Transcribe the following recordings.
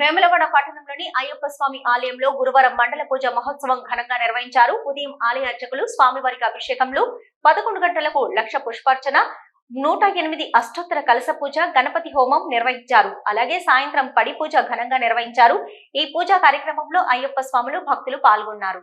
వేములవాడ పట్టణంలోని అయ్యప్ప స్వామి ఆలయంలో గురువారం మండల పూజ మహోత్సవం ఘనంగా నిర్వహించారు. ఉదయం ఆలయ అర్చకులు స్వామివారికి అభిషేకంలో పదకొండు గంటలకు లక్ష పుష్పార్చన నూట ఎనిమిది అష్టోత్తర కలస పూజ గణపతి హోమం నిర్వహించారు. అలాగే సాయంత్రం పడి పూజ ఘనంగా నిర్వహించారు. ఈ పూజా కార్యక్రమంలో అయ్యప్ప స్వాములు భక్తులు పాల్గొన్నారు.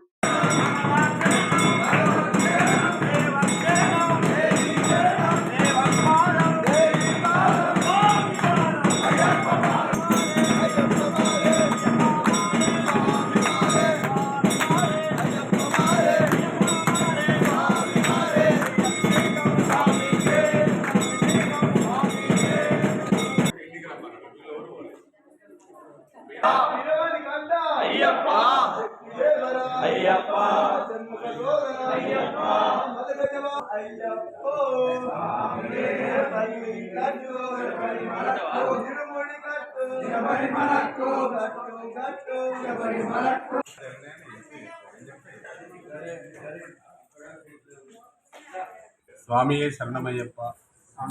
స్వామియే శరణమయ్యప్ప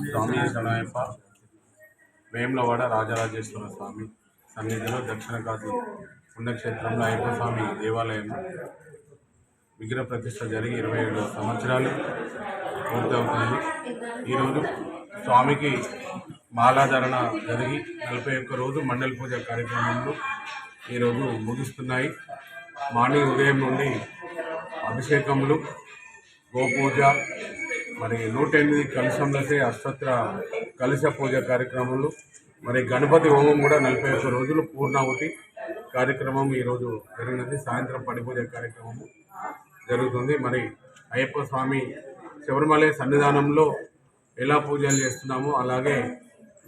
స్వామియే శరణయ్యప్ప వేములవాడ రాజరాజేశ్వర స్వామి సన్నిధిలో దక్షిణ కాశీ పుణ్యక్షేత్రంలో అయ్యప్ప స్వామి దేవాలయం విగ్రహ ప్రతిష్ట జరిగి ఇరవై ఏడు సంవత్సరాలు పూర్తవుతుంది ఈరోజు స్వామికి మాలాధరణ జరిగి నలభై ఒక్క రోజు మండలి పూజ కార్యక్రమంలో ఈరోజు ముగిస్తున్నాయి. మార్నింగ్ ఉదయం నుండి అభిషేకములు గోపూజ మరి నూట ఎనిమిది కలశంలసే అష్టోత్తర కలశ పూజ కార్యక్రమాలు మరి గణపతి హోమం కూడా నలభై ఒక్క రోజులు పూర్ణావతి కార్యక్రమం ఈరోజు జరిగినది. సాయంత్రం పడి పూజ కార్యక్రమము జరుగుతుంది. మరి అయ్యప్ప స్వామి శబరిమల సన్నిధానంలో ఎలా పూజలు చేస్తున్నామో అలాగే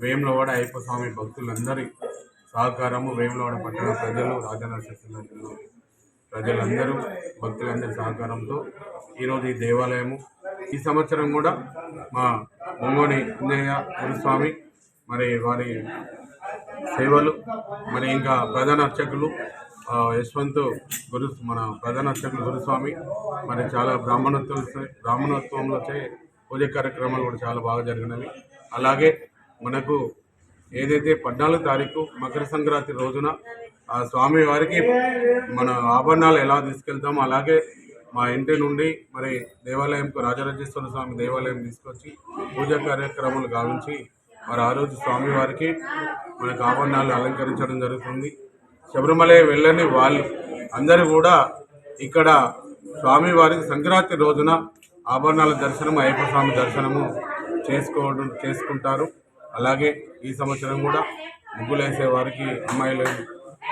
వేములవాడ అయ్యప్ప స్వామి భక్తులందరి సహకారము వేములవాడ పట్టణ ప్రజలు రాజనరసింహ ప్రజలందరూ భక్తులందరి సహకారంతో ఈరోజు ఈ దేవాలయము. ఈ సంవత్సరం కూడా మా మొంగోని పుణ్యయ్య గురుస్వామి మరి వారి సేవలు మరి ఇంకా ప్రధాన అర్చకులు యశ్వంత్ గురు మన ప్రధాన అర్చకులు గురుస్వామి మరి చాలా బ్రాహ్మణత్వం బ్రాహ్మణత్వంలో వచ్చే పూజ కార్యక్రమాలు కూడా చాలా బాగా జరిగినవి. అలాగే మనకు ఏదైతే పద్నాలుగు తారీఖు మకర సంక్రాంతి రోజున ఆ స్వామి వారికి మన ఆభరణాలు ఎలా తీసుకెళ్తామో అలాగే మా ఇంటి నుండి మరి దేవాలయంకు రాజరాజేశ్వర స్వామి దేవాలయం తీసుకొచ్చి పూజా కార్యక్రమాలు గావించి మరి ఆ రోజు స్వామివారికి మనకు ఆభరణాలు అలంకరించడం జరుగుతుంది. శబరిమల వెళ్ళని వాళ్ళు అందరూ కూడా ఇక్కడ స్వామివారికి సంక్రాంతి రోజున ఆభరణాల దర్శనం అయ్యప్ప స్వామి దర్శనము చేసుకోవడం చేసుకుంటారు. అలాగే ఈ సంవత్సరం కూడా ముగ్గులు వేసే వారికి అమ్మాయిలు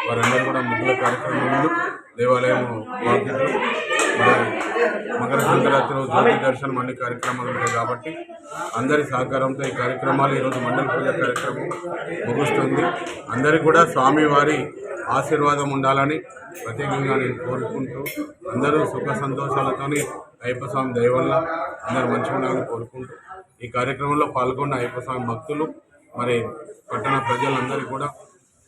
వారందరూ కూడా ముగ్గుల కార్యక్రమంలో దేవాలయం మరి మకర సంక్రాంతి రోజు జ్యోతి దర్శనం అన్ని కార్యక్రమాలు ఉంటాయి కాబట్టి అందరి సహకారంతో ఈ కార్యక్రమాలు ఈరోజు మండల పూజ కార్యక్రమం ముగుస్తుంది. అందరికీ కూడా స్వామివారి ఆశీర్వాదం ఉండాలని ప్రత్యేకంగా నేను కోరుకుంటూ అందరూ సుఖ సంతోషాలతోని అయ్యప్ప స్వామి దయ అందరూ మంచిగా ఉండాలని కోరుకుంటూ ఈ కార్యక్రమంలో పాల్గొన్న అయ్యప్ప స్వామి భక్తులు మరి పట్టణ ప్రజలందరూ కూడా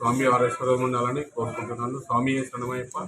స్వామి ఆరేశ్వరం ఉండాలని కోరుకుంటున్నాను. స్వామి శరణమయ్యప్ప?